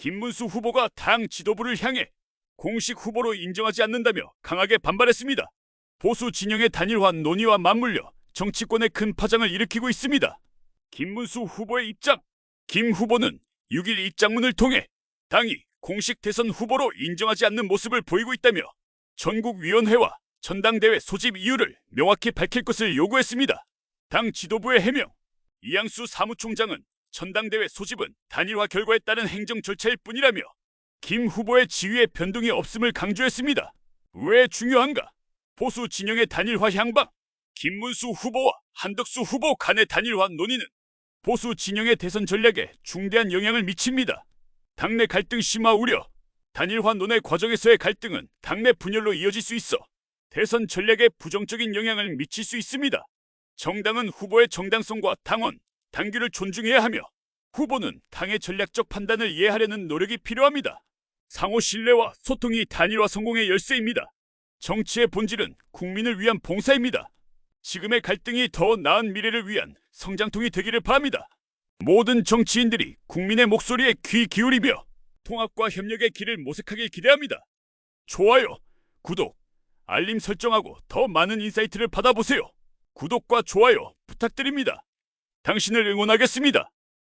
김문수 후보가 당 지도부를 향해 공식 후보로 인정하지 않는다며 강하게 반발했습니다. 보수 진영의 단일화 논의와 맞물려 정치권에 큰 파장을 일으키고 있습니다. 김문수 후보의 입장. 김 후보는 6일 입장문을 통해 당이 공식 대선 후보로 인정하지 않는 모습을 보이고 있다며 전국위원회와 전당대회 소집 이유를 명확히 밝힐 것을 요구했습니다. 당 지도부의 해명. 이양수 사무총장은 전당대회 소집은 단일화 결과에 따른 행정 절차일 뿐이라며 김 후보의 지위에 변동이 없음을 강조했습니다. 왜 중요한가? 보수 진영의 단일화 향방. 김문수 후보와 한덕수 후보 간의 단일화 논의는 보수 진영의 대선 전략에 중대한 영향을 미칩니다. 당내 갈등 심화 우려. 단일화 논의 과정에서의 갈등은 당내 분열로 이어질 수 있어 대선 전략에 부정적인 영향을 미칠 수 있습니다. 정당은 후보의 정당성과 당원, 당규를 존중해야 하며 후보는 당의 전략적 판단을 이해하려는 노력이 필요합니다. 상호 신뢰와 소통이 단일화 성공의 열쇠입니다. 정치의 본질은 국민을 위한 봉사입니다. 지금의 갈등이 더 나은 미래를 위한 성장통이 되기를 바랍니다. 모든 정치인들이 국민의 목소리에 귀 기울이며 통합과 협력의 길을 모색하길 기대합니다. 좋아요, 구독, 알림 설정하고 더 많은 인사이트를 받아보세요. 구독과 좋아요 부탁드립니다. 당신을 응원하겠습니다.